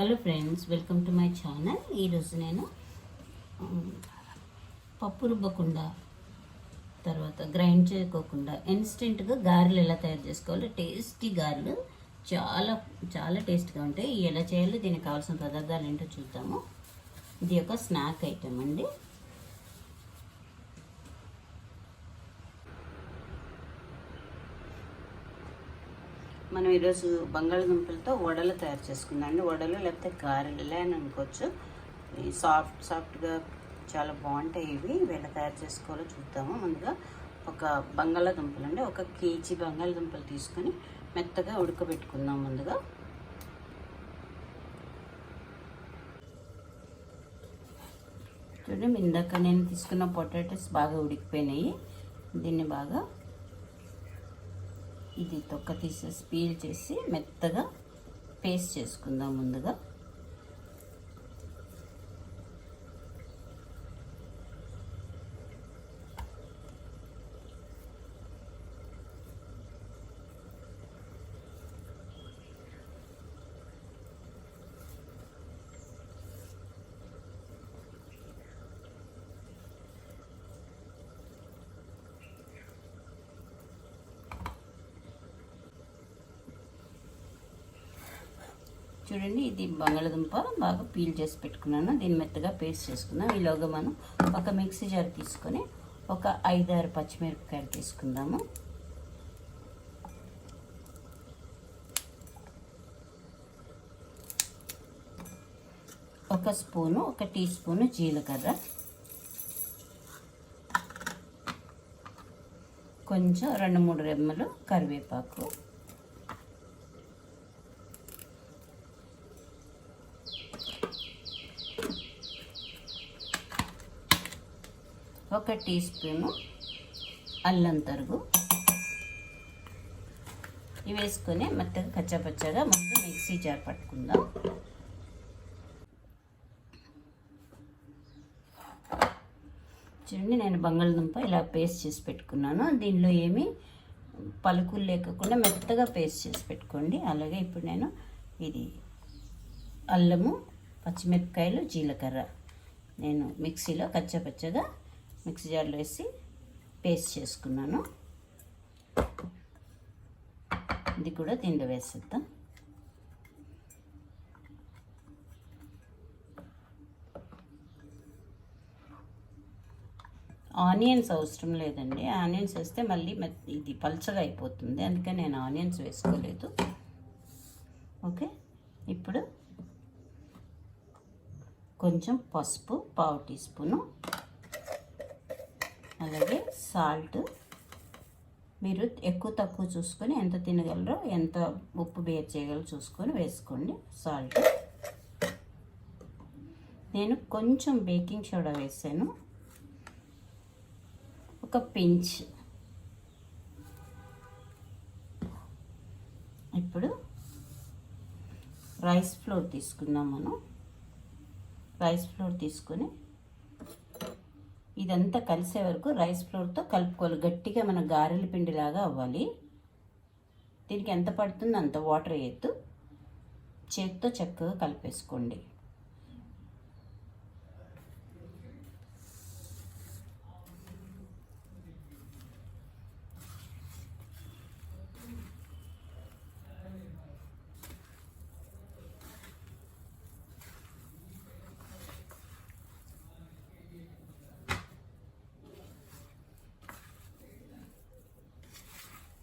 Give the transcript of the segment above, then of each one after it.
Hello friends welcome to my channel. ఈరోజు నేను పప్పు రుబ్బకుండా తర్వాత గ్రైండ్ చేయకోకుండా ఇన్స్టెంట్గా గారెలు ఎలా తయారు చేసుకోవాలో టేస్టీ గారెలు చాలా చాలా టేస్ట్గా ఉంటాయి. ఎలా చేయాలో దీనికి కావాల్సిన పదార్థాలు ఏంటో చూద్దాము. ఇది ఒక స్నాక్ ఐటెం అండి. మనం ఈరోజు బంగాళదుంపలతో వడలు తయారు చేసుకుందామండి. వడలు లేకపోతే గారెలే అని అనుకోవచ్చు. సాఫ్ట్ సాఫ్ట్గా చాలా బాగుంటాయి ఇవి. వీళ్ళ తయారు చేసుకోవాలో చూద్దాము. ముందుగా ఒక బంగాళదుంపలు అండి ఒక కేజీ బంగాళదుంపలు తీసుకొని మెత్తగా ఉడకబెట్టుకుందాం ముందుగా. చూడండి ఇందాక నేను తీసుకున్న పొటాటోస్ బాగా ఉడికిపోయినాయి. దీన్ని బాగా ఇది తొక్క తీసేసి పీల్ చేసి మెత్తగా పేస్ట్ చేసుకుందాం ముందుగా. చూడండి ఇది బంగాళదుంప బాగా పీల్ చేసి పెట్టుకున్నాను. దీన్ని మెత్తగా పేస్ట్ చేసుకుందాం ఈలోగా మనం ఒక మిక్సీ జార్ తీసుకొని ఒక ఐదారు పచ్చిమిరపకాయలు తీసుకుందాము. ఒక స్పూను ఒక టీ స్పూను జీలకర్ర. కొంచెం రెండు మూడు రెమ్మలు కరివేపాకు. ఒక టీ స్పూను అల్లం తరుగు. ఇవి వేసుకొని మెత్తగా కచ్చపచ్చగా ముందు మిక్సీ జార్ పట్టుకుందాం. చూడండి నేను బంగాళదుంప ఇలా పేస్ట్ చేసి పెట్టుకున్నాను. దీనిలో ఏమి పలుకులు లేకుండా మెత్తగా పేస్ట్ చేసి పెట్టుకోండి. అలాగే ఇప్పుడు నేను ఇది అల్లము పచ్చిమిరపకాయలు జీలకర్ర. నేను మిక్సీలో కచ్చపచ్చగా మిక్సీ జార్లో వేసి పేస్ట్ చేసుకున్నాను. ఇది కూడా దీంట్లో వేసేద్దాం? ఆనియన్స్ అవసరం లేదండి. ఆనియన్స్ వేస్తే మళ్ళీ ఇది పల్చగా అయిపోతుంది. అందుకని నేను ఆనియన్స్ వేసుకోలేదు. ఓకే? ఇప్పుడు కొంచెం పసుపు పావు టీ స్పూను అలాగే సాల్ట్. మీరు ఎక్కువ తక్కువ చూసుకొని ఎంత తినగలరో ఎంత ఉప్పు బేర్ చేయగలరో చూసుకొని వేసుకోండి సాల్ట్. నేను కొంచెం బేకింగ్ సోడా వేసాను. ఒక పించ్. ఇప్పుడు రైస్ ఫ్లోర్ తీసుకుందాం మనం. రైస్ ఫ్లోర్ తీసుకొని ఇదంతా కలిసే వరకు రైస్ ఫ్లోర్తో కలుపుకోవాలి. గట్టిగా మన గారెల పిండిలాగా అవ్వాలి. దీనికి ఎంత పడుతుందో అంత వాటర్ వేయద్దు. చేతితో చక్కగా కలిపేసుకోండి.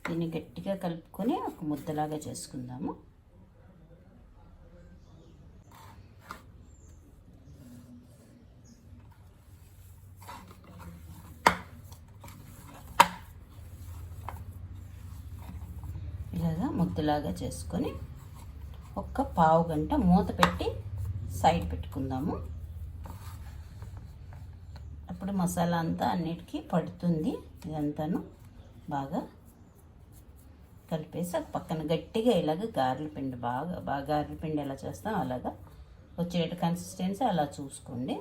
దీన్ని గట్టిగా కలుపుకొని ఒక ముద్దలాగా చేసుకుందాము. ఇలాగా ముద్దలాగా చేసుకొని ఒక్క పావు గంట మూత పెట్టి సైడ్ పెట్టుకుందాము. అప్పుడు మసాలా అంతా అన్నిటికీ పడుతుంది ఇదంతాను. బాగా కలిపేసి అది పక్కన గట్టిగా ఇలాగ గారెల పిండి బాగా బాగా గారెల పిండి ఎలా చేస్తాం అలాగా వచ్చేట కన్సిస్టెన్సీ అలా చూసుకోండి.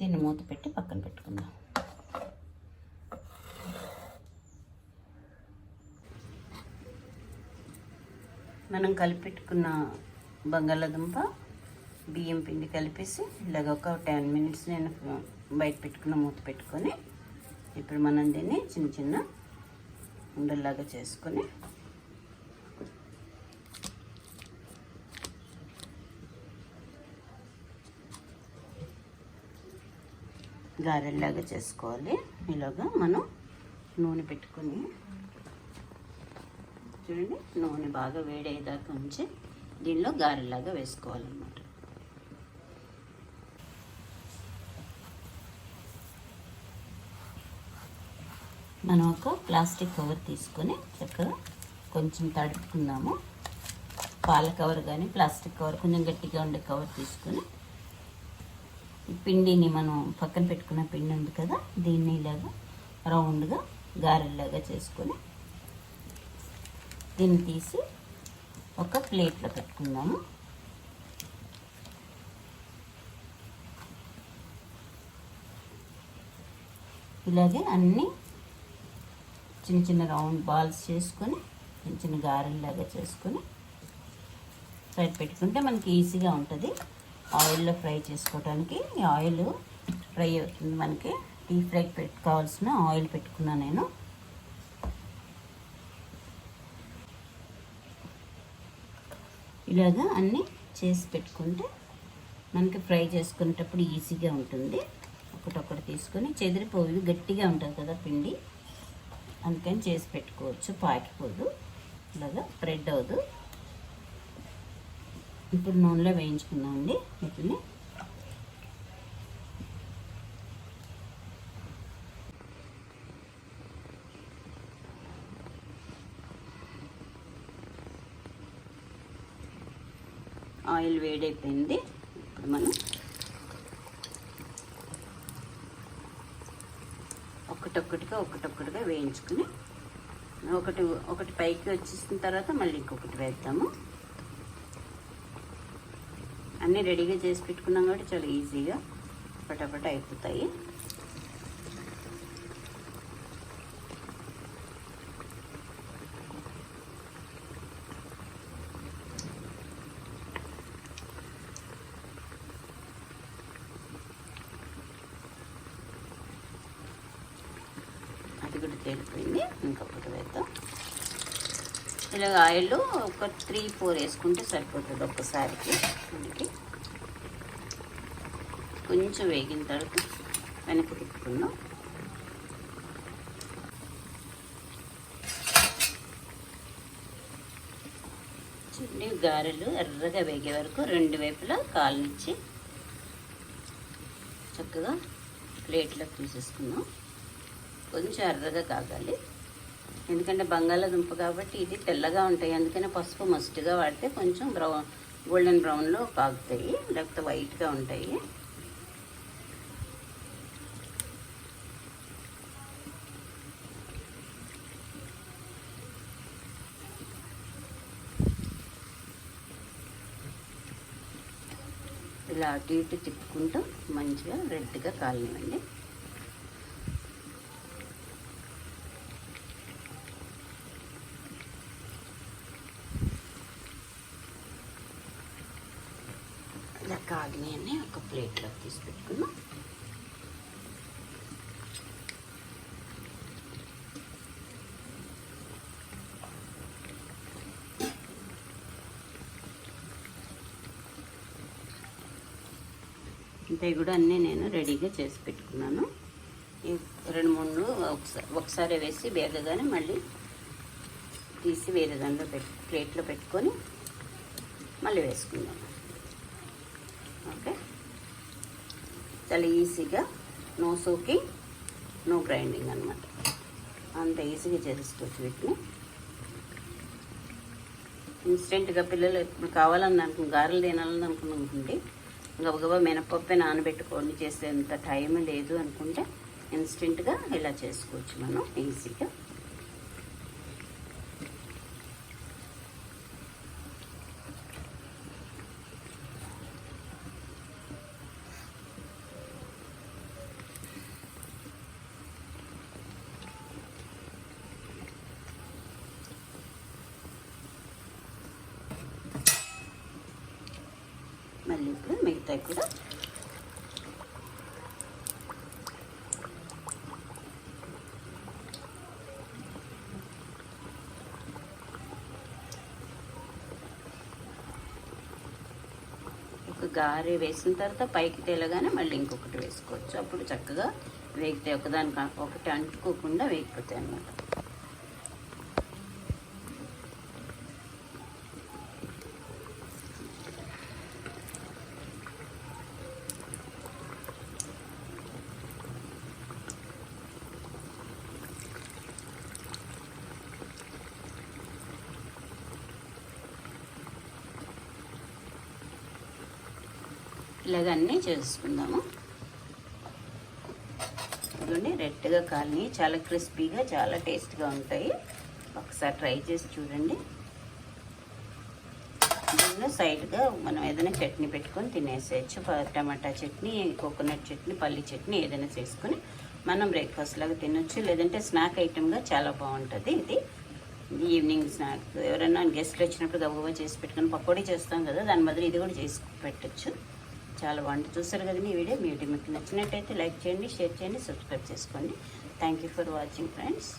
దీన్ని మూత పెట్టి పక్కన పెట్టుకుందాం. మనం కలిపెట్టుకున్న బంగాళాదుంప బియ్యం పిండి కలిపేసి ఇలాగ ఒక టెన్ మినిట్స్ నేను బయట పెట్టుకున్న మూత పెట్టుకొని ఇప్పుడు మనం దీన్ని చిన్న చిన్న ఉండల్లాగా చేసుకొని గారెల్లాగా చేసుకోవాలి. ఇలాగా మనం నూనె పెట్టుకొని చూడండి నూనె బాగా వేడయ్యేదాకా ఉంచి దీనిలో గారెల్లాగా వేసుకోవాలన్నమాట. మనం ఒక ప్లాస్టిక్ కవర్ తీసుకొని చక్కగా కొంచెం తడుపుకుందాము. పాల కవర్ కానీ ప్లాస్టిక్ కవర్ కొంచెం గట్టిగా ఉండే కవర్ తీసుకొని పిండిని మనం పక్కన పెట్టుకున్న పిండి ఉంది కదా దీన్ని ఇలాగా రౌండ్గా గారెల్లాగా చేసుకొని దీన్ని తీసి ఒక ప్లేట్లో పెట్టుకుందాము. ఇలాగే అన్నీ చిన్న చిన్న రౌండ్ బాల్స్ చేసుకొని చిన్న చిన్న గారెల్లాగా చేసుకొని సైడ్ పెట్టుకుంటే మనకి ఈజీగా ఉంటుంది. ఆయిల్లో ఫ్రై చేసుకోవడానికి ఆయిల్ ఫ్రై అవుతుంది మనకి. డీప్ ఫ్రై పెట్టుకోవాల్సిన ఆయిల్ పెట్టుకున్నాను నేను. ఇలాగా అన్నీ చేసి పెట్టుకుంటే మనకి ఫ్రై చేసుకునేటప్పుడు ఈజీగా ఉంటుంది. ఒకటొకటి తీసుకొని చెదిరిపోయి గట్టిగా ఉంటుంది కదా పిండి. అందుకని చేసి పెట్టుకోవచ్చు పాకిపోదు ఇలాగా స్ప్రెడ్ అవ్వదు ఇప్పుడు నూనెలో వేయించుకుందామండి వీటిని. ఆయిల్ వేడైపోయింది. ఇప్పుడు మనం ఒకటొక్కటిగా ఒకటొక్కటిగా వేయించుకుని ఒకటి ఒకటి పైకి వచ్చేసిన తర్వాత మళ్ళీ ఇంకొకటి వేద్దాము. అన్నీ రెడీగా చేసి పెట్టుకున్నాం కాబట్టి చాలా ఈజీగా పటాపట అయిపోతాయి అది కూడా తేలిపోయింది. ఇంకొకటి వేద్దాం. ఇలాగ ఆయిల్ ఒక త్రీ ఫోర్ వేసుకుంటే సరిపోతుంది ఒక్కసారికి. మనకి కొంచెం వేగిన తర్వాత వెనక్కి తిప్పుకుందాం. చిన్ని గారెలు ఎర్రగా వేగే వరకు రెండు వైపులా కాలనిచ్చి చక్కగా ప్లేట్లోకి తీసేసుకుందాం. కొంచెం ఎర్రగా కాగాలి ఎందుకంటే బంగాళాదుంప కాబట్టి ఇది తెల్లగా ఉంటాయి. అందుకనే పసుపు మస్ట్గా వాడితే కొంచెం బ్రౌన్ గోల్డెన్ బ్రౌన్లో కాగుతాయి. లేకపోతే వైట్గా ఉంటాయి. ఇలా అటు ఇటు తిప్పుకుంటూ మంచిగా రెడ్గా కాలనివ్వండి ఇలా కాగినాయని ఒక ప్లేట్లోకి తీసి పెట్టుకుందాం ఇంతే కూడా అన్నీ నేను రెడీగా చేసి పెట్టుకున్నాను. ఈ రెండు మూడు ఒకసారి ఒకసారి వేసి వేగగానే మళ్ళీ తీసి వేరే దాంట్లో పెట్టు ప్లేట్లో పెట్టుకొని మళ్ళీ వేసుకుందాం. ఓకే? చాలా ఈజీగా నో సోకింగ్ నో గ్రైండింగ్ అనమాట అంత ఈజీగా చేసుకోవచ్చు వీటిని. ఇన్స్టెంట్గా పిల్లలు ఇప్పుడు కావాలని అనుకుని గారెలు తినాలని అనుకునుకుంటే గబగబా మినపప్పే నానబెట్టుకొని చేసేంత టైం లేదు అనుకుంటే ఇన్స్టెంట్గా ఇలా చేసుకోవచ్చు మనం ఈజీగా. మళ్ళీ ఇప్పుడు మిగతాయి కూడా. ఒక గారె వేసిన తర్వాత పైకి తేలగానే మళ్ళీ ఇంకొకటి వేసుకోవచ్చు. అప్పుడు చక్కగా వేగితే ఒకదానికి ఒకటి అంటుకోకుండా వేగిపోతాయి అన్నమాట. ఇలాగన్నీ చేసుకుందాము. ఇదిగోండి రెడ్గా కాలనీ చాలా క్రిస్పీగా చాలా టేస్ట్గా ఉంటాయి. ఒకసారి ట్రై చేసి చూడండి. దీనిలో సైడ్గా మనం ఏదైనా చట్నీ పెట్టుకొని తినేసేయచ్చు. టమాటా చట్నీ కోకోనట్ చట్నీ పల్లి చట్నీ ఏదైనా చేసుకొని మనం బ్రేక్ఫాస్ట్ లాగా తినొచ్చు. లేదంటే స్నాక్ ఐటెంగా చాలా బాగుంటుంది ఇది. Evening snack. ఎవరైనా గెస్ట్లు వచ్చినప్పుడు గబగబా చేసి పెట్టుకొని పకోడీ చేస్తాం కదా దాని బదులు ఇది కూడా చేసి పెట్టచ్చు. చాలా బాగుంటుంది చూస్తారు కదా ఈ వీడియో? మీ వీడియో మీకు నచ్చినట్టయితే లైక్ చేయండి షేర్ చేయండి సబ్స్క్రైబ్ చేసుకోండి. Thank you for watching friends